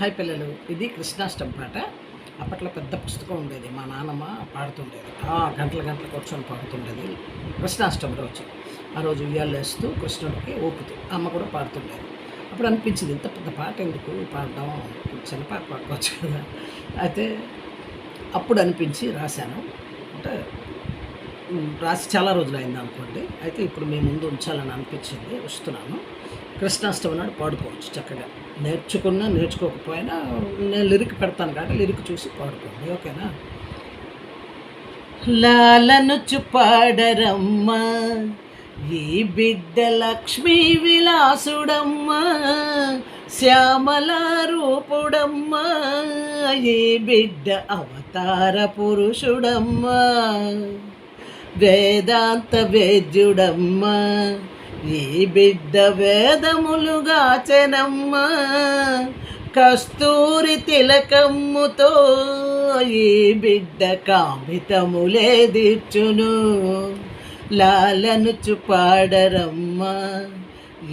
Hi పిల్లలు ఇది కృష్ణాష్టమి పాట. అప్పట్లో పెద్ద పుస్తకం ఉండేది. మా నాన్నమ్మ పాడుతుండేది. ఆ గంటల గంటలు కూర్చొని పాడుతుండేది కృష్ణాష్టమి రోజు. ఆ రోజు ఉయ్యాలు వేస్తూ కృష్ణుడికి ఊపుతూ అమ్మ కూడా పాడుతుండేది. అప్పుడు అనిపించింది ఇంత పెద్ద పాట ఎందుకు పాడడం? చిన్న పాట పాడుకోవచ్చు కదా. అయితే అప్పుడు అనిపించి రాశాను. అంటే రాసి చాలా రోజులు అయింది అనుకోండి. అయితే ఇప్పుడు మీ ముందు ఉంచాలని అనిపించింది వస్తున్నాను. కృష్ణాష్టమి నాడు పాడుకోవచ్చు చక్కగా. నేర్చుకున్నా నేర్చుకోకపోయినా నేను లిరిక్ పెడతాను కాబట్టి లిరిక్ చూసి పాడుకోండి ఓకేనా? లాలను చుపాడరమ్మా ఈ బిడ్డ లక్ష్మీ విలాసుడమ్మా శ్యామల రూపుడమ్మా ఈ బిడ్డ అవతార పురుషుడమ్మా వేదాంత వేద్యుడమ్మా ఈ బిడ్డ వేదములుగా చెనమ్మ కస్తూరి తిలకమ్ముతో ఈ బిడ్డ కామితములే దీర్చును లాలనుచు పాడరమ్మా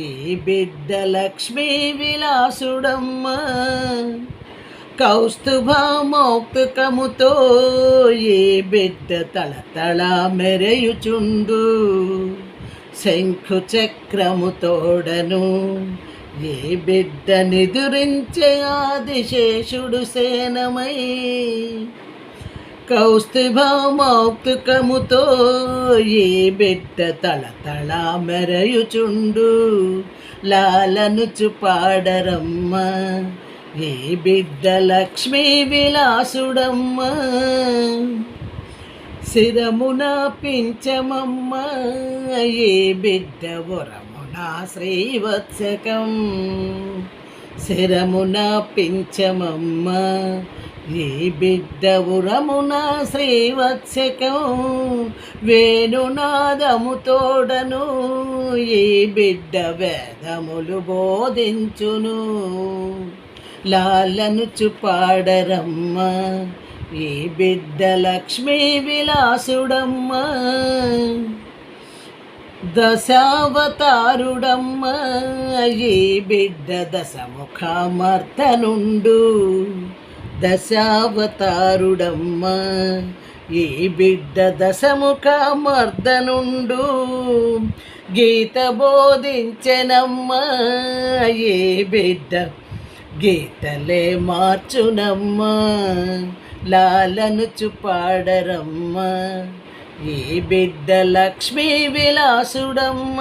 ఈ బిడ్డ లక్ష్మీ విలాసుడమ్మా కౌస్తుభమౌక్తుకముతో ఈ బిడ్డ తళతళ మెరయుచుండు. శంఖు చక్రముతోడను ఏ బిడ్డ నిదురించే ఆదిశేషుడు సేనమై. కౌస్తుభమౌక్తుకముతో ఏ బిడ్డ తళతళ మెరయుచుండు. లాలనుచు పాడరమ్మ ఏ బిడ్డ లక్ష్మీ విలాసుడమ్మ. శిరమున పించమమ్మ ఏ బిడ్డ వరమున శ్రీవత్సకం. శిరమున పించమమ్మ ఏ బిడ్డ ఉరమున శ్రీవత్సకం. వేణునాదముతోడను ఈ బిడ్డ వేదములు బోధించును. లాలనుచు చుపాడరమ్మ ఈ బిడ్డ లక్ష్మీ విలాసుడమ్మ. దశావతారుడమ్మ. ఈ బిడ్డ దశముఖమర్తనుండు. దశావతారుడమ్మ. ఈ బిడ్డ దశముఖమర్దనుండు గీత బోధించెనమ్మ. ఏ బిడ్డ గీతలే మార్చునమ్మా లాలను పాడరమ్మ. ఈ బిడ్డ లక్ష్మీ విలాసుడమ్మ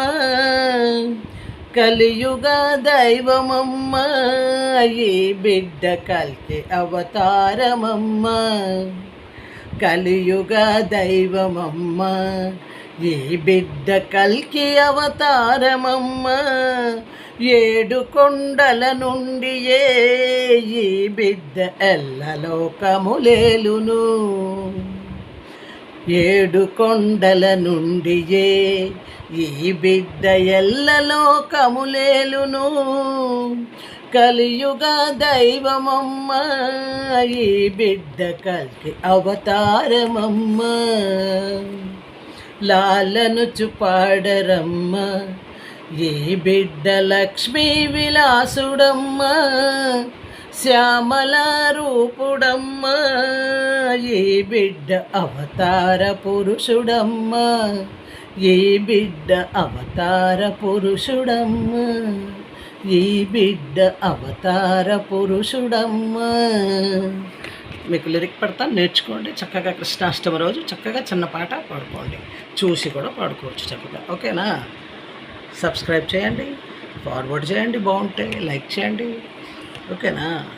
కలియుగ దైవమమ్మ. ఈ బిడ్డ కల్కి అవతారమమ్మ కలియుగ దైవమమ్మ. ఈ బిడ్డ కల్కి అవతారమమ్మ ఏడు కొండల నుండి ఏ ఈ బిడ్డ ఎల్లలోకములేలును ఏడు కొండల నుండి ఏ ఈ బిడ్డ ఎల్లలోకములేలును కలియుగ దైవమమ్మ ఈ బిడ్డ కల్కి అవతారమమ్మ. లాలను చుపాడరమ్మ. ఏ బిడ్డ లక్ష్మీ విలాసుడమ్మ. శ్యామల రూపుడమ్మ. ఏ బిడ్డ అవతార పురుషుడమ్మ. ఏ బిడ్డ అవతార పురుషుడమ్మ. ఈ బిడ్డ అవతార పురుషుడమ్మ. మీకు లిరిక్ పడతా నేర్చుకోండి. చక్కగా కృష్ణాష్టమి రోజు చక్కగా చిన్న పాట పాడుకోండి. చూసి కూడా పాడుకోవచ్చు చక్కగా. ఓకేనా? సబ్స్క్రైబ్ చేయండి. ఫార్వర్డ్ చేయండి బాగుంటే లైక్ చేయండి. ఓకేనా?